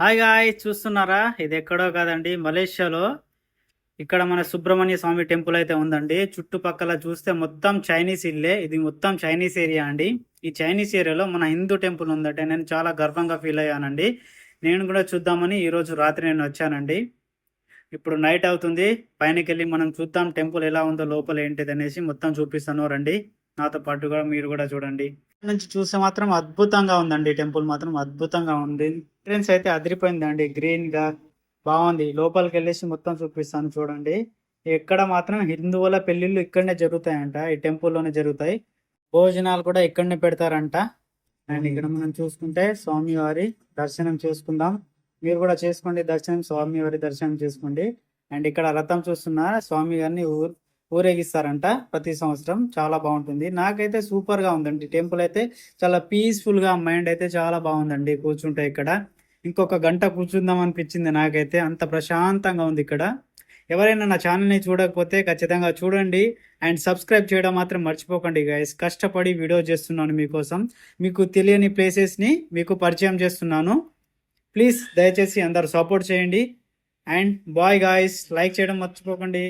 Hi guy చూస్తున్నారా? ఇది ఎక్కడో కాదండి మలేషియాలో. ఇక్కడ మన సుబ్రహ్మణ్య స్వామి టెంపుల్ అయితే ఉందండి. చుట్టుపక్కల చూస్తే మొత్తం చైనీస్ ఇల్లే. ఇది మొత్తం చైనీస్ ఏరియా అండి. ఈ చైనీస్ ఏరియాలో మన హిందూ టెంపుల్ ఉందంటే నేను చాలా గర్వంగా ఫీల్ అయ్యానండి. నేను కూడా చూద్దామని ఈరోజు రాత్రి నేను వచ్చానండి. ఇప్పుడు నైట్ అవుతుంది. పైనకి వెళ్ళి మనం చూద్దాం టెంపుల్ ఎలా ఉందో లోపల ఏంటిది అనేసి మొత్తం చూపిస్తాను రండి. నాతో పాటు కూడా మీరు కూడా చూడండి. నుంచి చూస్తే మాత్రం అద్భుతంగా ఉందండి టెంపుల్ మాత్రం అద్భుతంగా ఉంది. ఎంట్రెన్స్ అయితే అదిరిపోయిందండి గ్రీన్గా బాగుంది. లోపలికి వెళ్ళేసి మొత్తం చూపిస్తాను చూడండి. ఎక్కడ మాత్రం హిందువుల పెళ్ళిళ్ళు ఇక్కడనే జరుగుతాయంట ఈ టెంపుల్లోనే జరుగుతాయి. భోజనాలు కూడా ఇక్కడనే పెడతారంట. అండ్ ఇక్కడ మనం చూసుకుంటే స్వామివారి దర్శనం చేసుకుందాం. మీరు కూడా చేసుకోండి దర్శనం స్వామివారి దర్శనం చేసుకోండి. అండ్ ఇక్కడ రథం చూస్తున్నా స్వామి గారిని ఊరేగిస్తారంట ప్రతి సంవత్సరం. చాలా బాగుంటుంది. నాకైతే సూపర్గా ఉందండి. టెంపుల్ అయితే చాలా పీస్ఫుల్గా మైండ్ అయితే చాలా బాగుందండి. కూర్చుంటే ఇక్కడ ఇంకొక గంట కూర్చుందాం అనిపించింది నాకైతే. అంత ప్రశాంతంగా ఉంది ఇక్కడ. ఎవరైనా నా ఛానల్ని చూడకపోతే ఖచ్చితంగా చూడండి. అండ్ సబ్స్క్రైబ్ చేయడం మాత్రం మర్చిపోకండి గైస్ కష్టపడి వీడియో చేస్తున్నాను మీకోసం. మీకు తెలియని ప్లేసెస్ని మీకు పరిచయం చేస్తున్నాను. ప్లీజ్ దయచేసి అందరు సపోర్ట్ చేయండి. అండ్ బాయ్ గాయస్ లైక్ చేయడం మర్చిపోకండి.